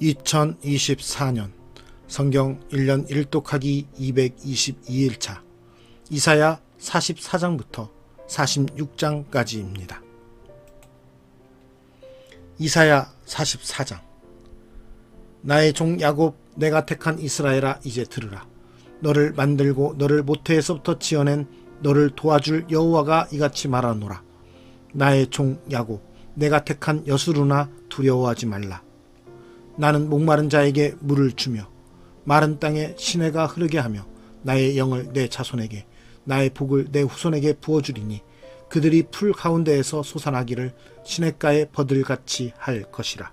2024년 성경 1년 1독하기 222일차 이사야 44장부터 46장까지입니다. 이사야 44장 나의 종 야곱 내가 택한 이스라엘아 이제 들으라. 너를 만들고 너를 모태에서부터 지어낸 너를 도와줄 여호와가 이같이 말하노라. 나의 종 야곱 내가 택한 여수루나 두려워하지 말라 나는 목마른 자에게 물을 주며 마른 땅에 시내가 흐르게 하며 나의 영을 내 자손에게 나의 복을 내 후손에게 부어주리니 그들이 풀 가운데에서 솟아나기를 시냇가에 버들같이 할 것이라.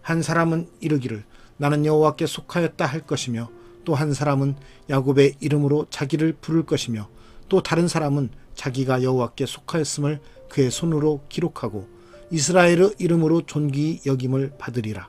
한 사람은 이르기를 나는 여호와께 속하였다 할 것이며 또 한 사람은 야곱의 이름으로 자기를 부를 것이며 또 다른 사람은 자기가 여호와께 속하였음을 그의 손으로 기록하고 이스라엘의 이름으로 존귀 여김을 받으리라.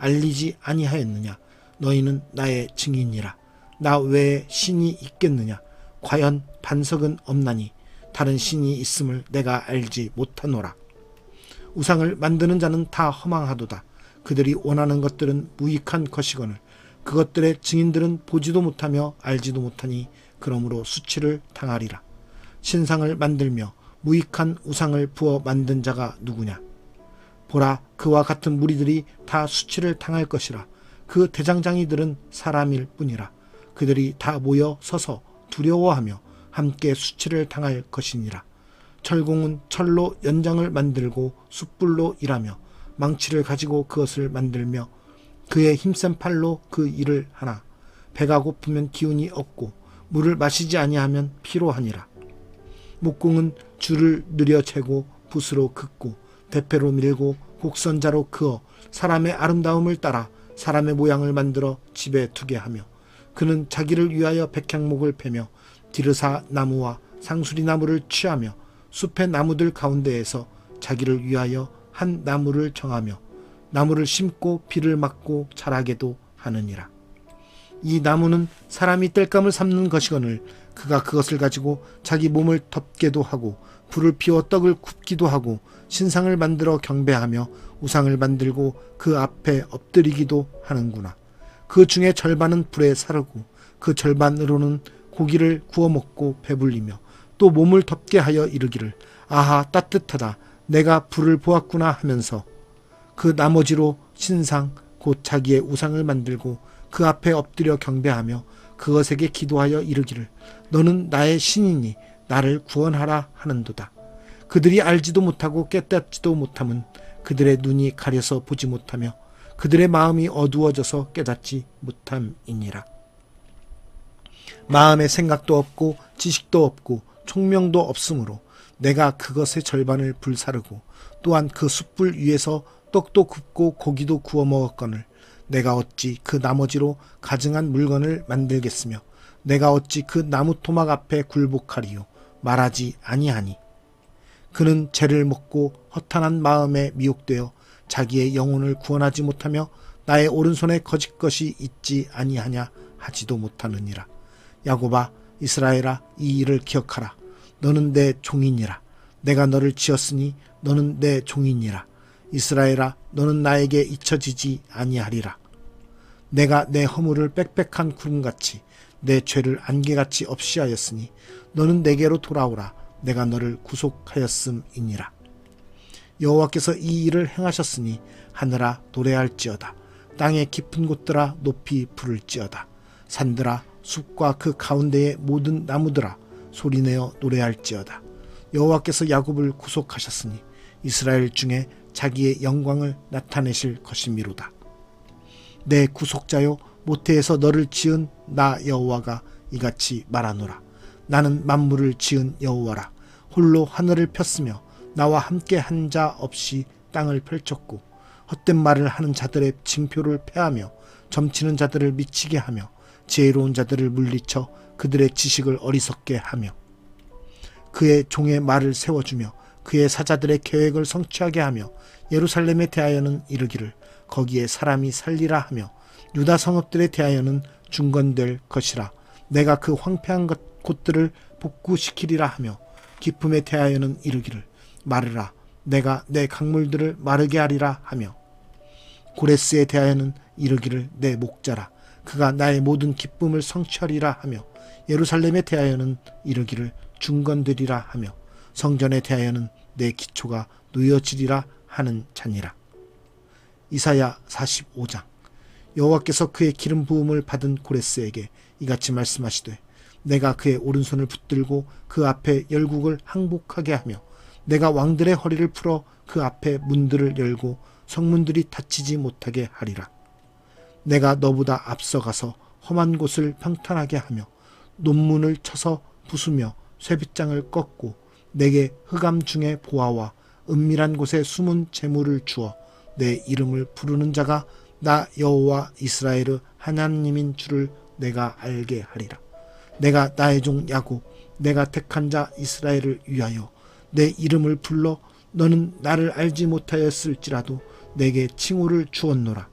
알리지 아니하였느냐? 너희는 나의 증인이라. 나 외에 신이 있겠느냐? 과연 반석은 없나니? 다른 신이 있음을 내가 알지 못하노라. 우상을 만드는 자는 다 허망하도다. 그들이 원하는 것들은 무익한 것이거늘 그것들의 증인들은 보지도 못하며 알지도 못하니 그러므로 수치를 당하리라. 신상을 만들며 무익한 우상을 부어 만든 자가 누구냐 보라 그와 같은 무리들이 다 수치를 당할 것이라. 그 대장장이들은 사람일 뿐이라. 그들이 다 모여 서서 두려워하며 함께 수치를 당할 것이니라. 철공은 철로 연장을 만들고 숯불로 일하며 망치를 가지고 그것을 만들며 그의 힘센 팔로 그 일을 하나. 배가 고프면 기운이 없고 물을 마시지 아니하면 피로하니라. 목공은 줄을 느려 채고 붓으로 긋고 대패로 밀고 곡선자로 그어 사람의 아름다움을 따라 사람의 모양을 만들어 집에 두게 하며 그는 자기를 위하여 백향목을 패며 디르사 나무와 상수리 나무를 취하며 숲의 나무들 가운데에서 자기를 위하여 한 나무를 정하며 나무를 심고 비를 맞고 자라게도 하느니라. 이 나무는 사람이 땔감을 삼는 것이거늘 그가 그것을 가지고 자기 몸을 덮게도 하고 불을 피워 떡을 굽기도 하고 신상을 만들어 경배하며 우상을 만들고 그 앞에 엎드리기도 하는구나. 그 중에 절반은 불에 사르고 그 절반으로는 고기를 구워 먹고 배불리며 또 몸을 덮게 하여 이르기를 아하 따뜻하다 내가 불을 보았구나 하면서 그 나머지로 신상 곧 자기의 우상을 만들고 그 앞에 엎드려 경배하며 그것에게 기도하여 이르기를 너는 나의 신이니 나를 구원하라 하는도다. 그들이 알지도 못하고 깨닫지도 못함은 그들의 눈이 가려서 보지 못하며 그들의 마음이 어두워져서 깨닫지 못함이니라. 마음의 생각도 없고 지식도 없고 총명도 없으므로 내가 그것의 절반을 불사르고 또한 그 숯불 위에서 떡도 굽고 고기도 구워 먹었거늘 내가 어찌 그 나머지로 가증한 물건을 만들겠으며 내가 어찌 그 나무 토막 앞에 굴복하리요? 말하지 아니하니. 그는 죄를 먹고 허탄한 마음에 미혹되어 자기의 영혼을 구원하지 못하며 나의 오른손에 거짓 것이 있지 아니하냐 하지도 못하느니라. 야곱아 이스라엘아 이 일을 기억하라. 너는 내 종이니라. 내가 너를 지었으니 너는 내 종이니라. 이스라엘아 너는 나에게 잊혀지지 아니하리라 내가 내 허물을 빽빽한 구름같이 내 죄를 안개같이 없이 하였으니 너는 내게로 돌아오라. 내가 너를 구속하였음이니라. 여호와께서 이 일을 행하셨으니 하늘아 노래할지어다. 땅의 깊은 곳들아 높이 부를지어다. 산들아 숲과 그 가운데의 모든 나무들아 소리내어 노래할지어다. 여호와께서 야곱을 구속하셨으니 이스라엘 중에 자기의 영광을 나타내실 것이미로다 내 구속자요 모태에서 너를 지은 나 여호와가 이같이 말하노라. 나는 만물을 지은 여호와라. 홀로 하늘을 폈으며 나와 함께 한 자 없이 땅을 펼쳤고 헛된 말을 하는 자들의 징표를 패하며 점치는 자들을 미치게 하며 지혜로운 자들을 물리쳐 그들의 지식을 어리석게 하며 그의 종의 말을 세워주며 그의 사자들의 계획을 성취하게 하며 예루살렘에 대하여는 이르기를 거기에 사람이 살리라 하며 유다 성읍들에 대하여는 중건될 것이라. 내가 그 황폐한 것, 곳들을 복구시키리라 하며 기쁨에 대하여는 이르기를 마르라. 내가 내 강물들을 마르게 하리라 하며 고레스에 대하여는 이르기를 내 목자라. 그가 나의 모든 기쁨을 성취하리라 하며 예루살렘에 대하여는 이르기를 중건되리라 하며 성전에 대하여는 내 기초가 놓여지리라 하는 자니라. 이사야 45장 여호와께서 그의 기름 부음을 받은 고레스에게 이같이 말씀하시되 내가 그의 오른손을 붙들고 그 앞에 열국을 항복하게 하며 내가 왕들의 허리를 풀어 그 앞에 문들을 열고 성문들이 닫히지 못하게 하리라. 내가 너보다 앞서가서 험한 곳을 평탄하게 하며 논문을 쳐서 부수며 쇠빗장을 꺾고 내게 흑암 중에 보아와 은밀한 곳에 숨은 재물을 주어 내 이름을 부르는 자가 나 여호와 이스라엘의 하나님인 줄을 내가 알게 하리라. 내가 나의 종 야곱 내가 택한 자 이스라엘을 위하여 내 이름을 불러 너는 나를 알지 못하였을지라도 내게 칭호를 주었노라.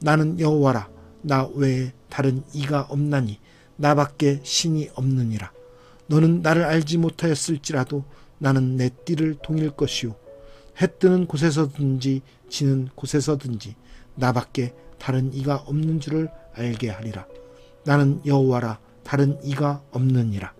나는 여호와라 나 외에 다른 이가 없나니 나밖에 신이 없느니라. 너는 나를 알지 못하였을지라도 나는 내 띠를 동일 것이요 해 뜨는 곳에서든지 지는 곳에서든지 나밖에 다른 이가 없는 줄을 알게 하리라. 나는 여호와라 다른 이가 없느니라.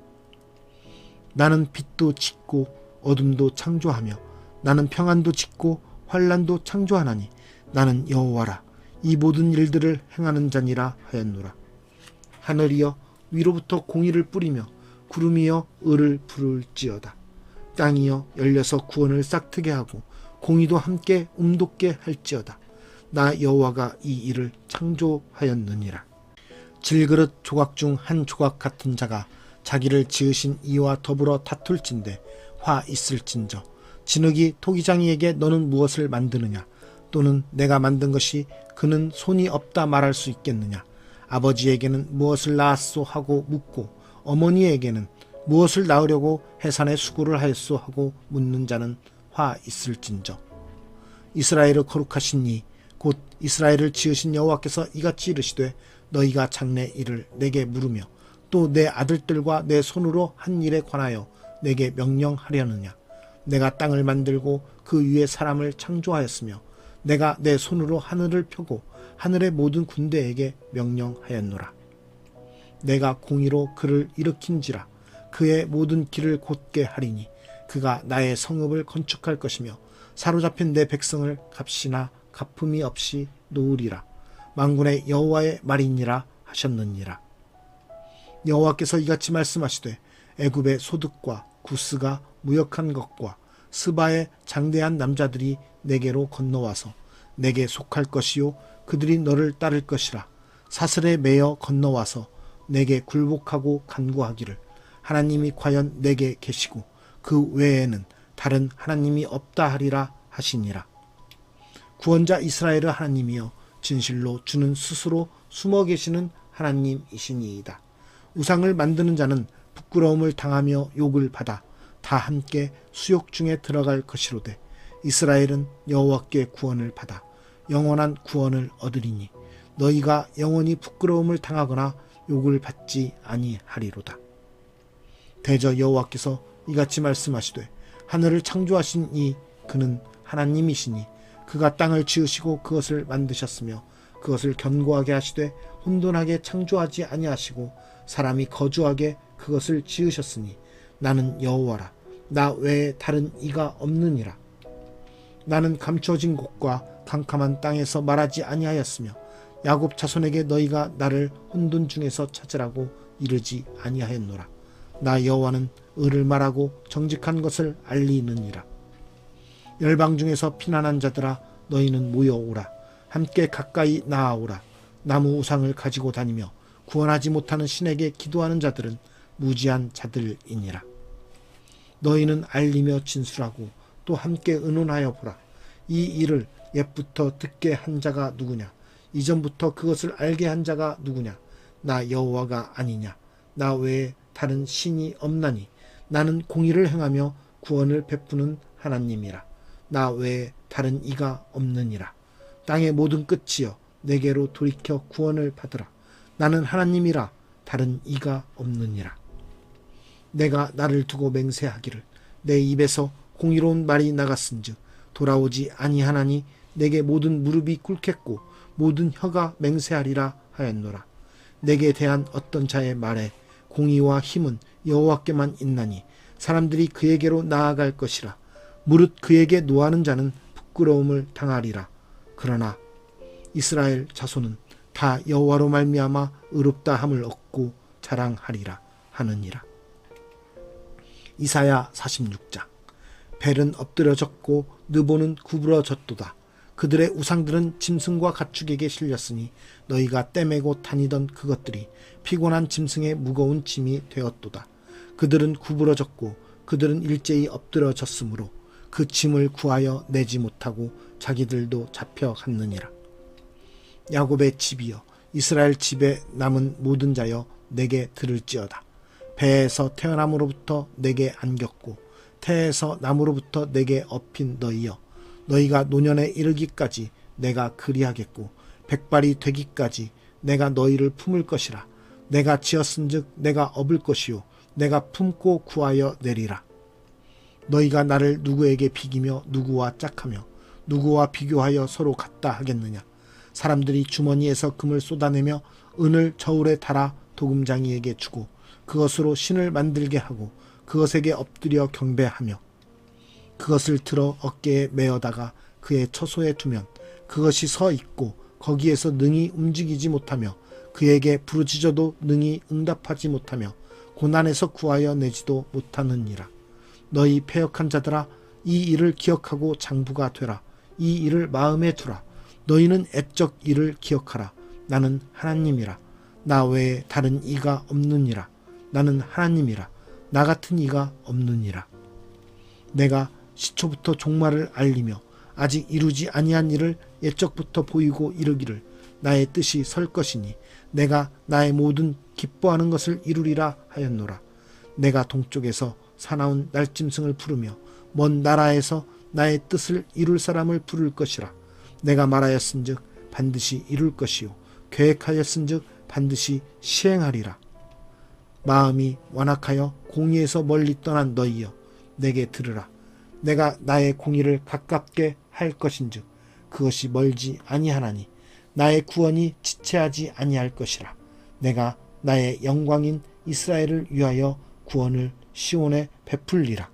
나는 빛도 짓고 어둠도 창조하며 나는 평안도 짓고 환란도 창조하나니 나는 여호와라 이 모든 일들을 행하는 자니라 하였노라. 하늘이여 위로부터 공의를 뿌리며 구름이여 을을 부를지어다. 땅이여 열려서 구원을 싹트게 하고 공의도 함께 움돋게 할지어다. 나 여호와가 이 일을 창조하였느니라. 질그릇 조각 중 한 조각 같은 자가 자기를 지으신 이와 더불어 다툴진대 화 있을진저 진흙이 토기장이에게 너는 무엇을 만드느냐 또는 내가 만든 것이 그는 손이 없다 말할 수 있겠느냐 아버지에게는 무엇을 낳았소 하고 묻고 어머니에게는 무엇을 낳으려고 해산의 수고를 하였소 하고 묻는 자는 화 있을진저. 이스라엘을 거룩하신 이 곧 이스라엘을 지으신 여호와께서 이같이 이르시되 너희가 장래 일을 내게 물으며 또 내 아들들과 내 손으로 한 일에 관하여 내게 명령하려느냐? 내가 땅을 만들고 그 위에 사람을 창조하였으며 내가 내 손으로 하늘을 펴고 하늘의 모든 군대에게 명령하였노라. 내가 공의로 그를 일으킨지라 그의 모든 길을 곧게 하리니 그가 나의 성읍을 건축할 것이며 사로잡힌 내 백성을 값이나 갚음이 없이 놓으리라. 만군의 여호와의 말이니라 하셨느니라. 여호와께서 이같이 말씀하시되 애굽의 소득과 구스가 무역한 것과 스바의 장대한 남자들이 내게로 건너와서 내게 속할 것이요 그들이 너를 따를 것이라. 사슬에 매여 건너와서 내게 굴복하고 간구하기를 하나님이 과연 내게 계시고 그 외에는 다른 하나님이 없다 하리라 하시니라 구원자 이스라엘의 하나님이여 진실로 주는 스스로 숨어 계시는 하나님이시니이다. 우상을 만드는 자는 부끄러움을 당하며 욕을 받아 다 함께 수욕 중에 들어갈 것이로되 이스라엘은 여호와께 구원을 받아 영원한 구원을 얻으리니 너희가 영원히 부끄러움을 당하거나 욕을 받지 아니하리로다. 대저 여호와께서 이같이 말씀하시되 하늘을 창조하신 이 그는 하나님이시니 그가 땅을 지으시고 그것을 만드셨으며 그것을 견고하게 하시되 혼돈하게 창조하지 아니하시고 사람이 거주하게 그것을 지으셨으니 나는 여호와라. 나 외에 다른 이가 없느니라. 나는 감춰진 곳과 캄캄한 땅에서 말하지 아니하였으며 야곱 자손에게 너희가 나를 혼돈 중에서 찾으라고 이르지 아니하였노라 나 여호와는 의를 말하고 정직한 것을 알리느니라. 열방 중에서 피난한 자들아 너희는 모여오라. 함께 가까이 나아오라. 나무 우상을 가지고 다니며 구원하지 못하는 신에게 기도하는 자들은 무지한 자들이니라. 너희는 알리며 진술하고 또 함께 의논하여 보라. 이 일을 옛부터 듣게 한 자가 누구냐? 이전부터 그것을 알게 한 자가 누구냐? 나 여호와가 아니냐? 나 외에 다른 신이 없나니 나는 공의를 행하며 구원을 베푸는 하나님이라. 나 외에 다른 이가 없느니라. 땅의 모든 끝이여 내게로 돌이켜 구원을 받으라. 나는 하나님이라. 다른 이가 없느니라. 내가 나를 두고 맹세하기를 내 입에서 공의로운 말이 나갔은즉 돌아오지 아니하나니 내게 모든 무릎이 꿇겠고 모든 혀가 맹세하리라 하였노라. 내게 대한 어떤 자의 말에 공의와 힘은 여호와께만 있나니 사람들이 그에게로 나아갈 것이라. 무릇 그에게 노하는 자는 부끄러움을 당하리라. 그러나 이스라엘 자손은 다 여호와로 말미암아 의롭다 함을 얻고 자랑하리라 하느니라. 이사야 46장. 벨은 엎드려졌고 느보는 구부러졌도다 그들의 우상들은 짐승과 가축에게 실렸으니 너희가 떼매고 다니던 그것들이 피곤한 짐승의 무거운 짐이 되었도다. 그들은 구부러졌고 그들은 일제히 엎드려졌으므로 그 짐을 구하여 내지 못하고 자기들도 잡혀갔느니라. 야곱의 집이여 이스라엘 집에 남은 모든 자여 내게 들을지어다. 배에서 태어남으로부터 내게 안겼고 태에서 남으로부터 내게 업힌 너희여 너희가 노년에 이르기까지 내가 그리하겠고 백발이 되기까지 내가 너희를 품을 것이라. 내가 지었은즉 내가 업을 것이요. 내가 품고 구하여 내리라. 너희가 나를 누구에게 비기며 누구와 짝하며 누구와 비교하여 서로 같다 하겠느냐? 사람들이 주머니에서 금을 쏟아내며 은을 저울에 달아 도금장이에게 주고 그것으로 신을 만들게 하고 그것에게 엎드려 경배하며 그것을 들어 어깨에 메어다가 그의 처소에 두면 그것이 서 있고 거기에서 능히 움직이지 못하며 그에게 부르짖어도 능히 응답하지 못하며 고난에서 구하여 내지도 못하느니라. 너희 패역한 자들아 이 일을 기억하고 장부가 되라. 이 일을 마음에 두라. 너희는 애적 일을 기억하라. 나는 하나님이라. 나 외에 다른 이가 없느니라. 나는 하나님이라. 나 같은 이가 없느니라. 내가 시초부터 종말을 알리며 아직 이루지 아니한 일을 옛적부터 보이고 이르기를 나의 뜻이 설 것이니 내가 나의 모든 기뻐하는 것을 이루리라 하였노라. 내가 동쪽에서 사나운 날짐승을 부르며 먼 나라에서 나의 뜻을 이룰 사람을 부를 것이라. 내가 말하였은즉 반드시 이룰 것이요 계획하였은즉 반드시 시행하리라. 마음이 완악하여 공의에서 멀리 떠난 너희여 내게 들으라 내가 나의 공의를 가깝게 할 것인즉 그것이 멀지 아니하나니 나의 구원이 지체하지 아니할 것이라. 내가 나의 영광인 이스라엘을 위하여 구원을 시온에 베풀리라